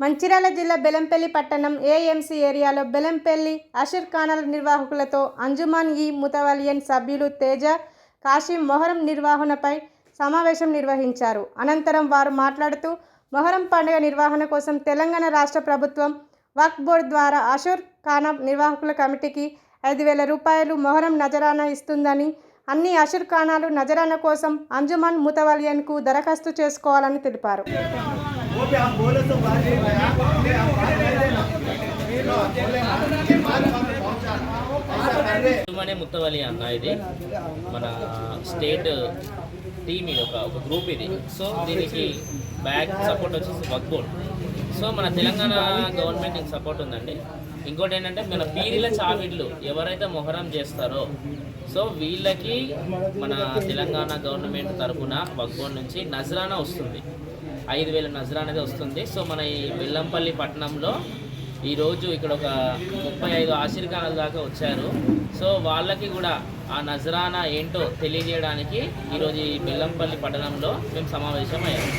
మంచిర్యాల జిల్లా బెలంపల్లి పట్టణం ఏఎంసీ ఏరియాలో బెలంపల్లి అషర్ ఖానాల నిర్వాహకులతో అంజుమాన్ ఈ ముతవలియన్ సభ్యులు తేజ కాశీం మొహరం నిర్వహణపై సమావేశం నిర్వహించారు. అనంతరం వారు మాట్లాడుతూ మొహరం పండుగ నిర్వహణ కోసం తెలంగాణ రాష్ట్ర ప్రభుత్వం వక్ఫ్ బోర్డు ద్వారా అషూర్ ఖానా నిర్వాహకుల కమిటీకి ఐదు వేల రూపాయలు మొహరం నజరానా ఇస్తుందని అన్ని అషుర్ఖానాలు నజరాన కోసం అంజుమన్ ముతవలియన్కు దరఖాస్తు చేసుకోవాలని తెలిపారు. అంజుమనే ముత్తవలి అన్న ఇది. మన స్టేట్ టీమ్ ఇది ఒక గ్రూప్ ఇది. సో దీనికి బ్యాక్ సపోర్ట్ వచ్చేసి వక్బోల్ సో మన తెలంగాణ గవర్నమెంట్ సపోర్ట్ ఉందండి. ఇంకోటి ఏంటంటే మన పీరిల చావిడ్లు ఎవరైతే మొహరం చేస్తారో సో వీళ్ళకి మన తెలంగాణ గవర్నమెంట్ తరఫున వర్క్ నుంచి నజరానా వస్తుంది. ఐదు వేల నజరా అనేది వస్తుంది. సో మన ఈ వెల్లంపల్లి పట్టణంలో ఈరోజు ఇక్కడ ఒక ముప్పై ఐదు ఆశీర్వాదాల దాకా వచ్చారు. సో వాళ్ళకి కూడా ఆ నజరానా ఏంటో తెలియజేయడానికి ఈరోజు ఈ బెల్లంపల్లి పట్టణంలో మేము సమావేశం అయ్యాము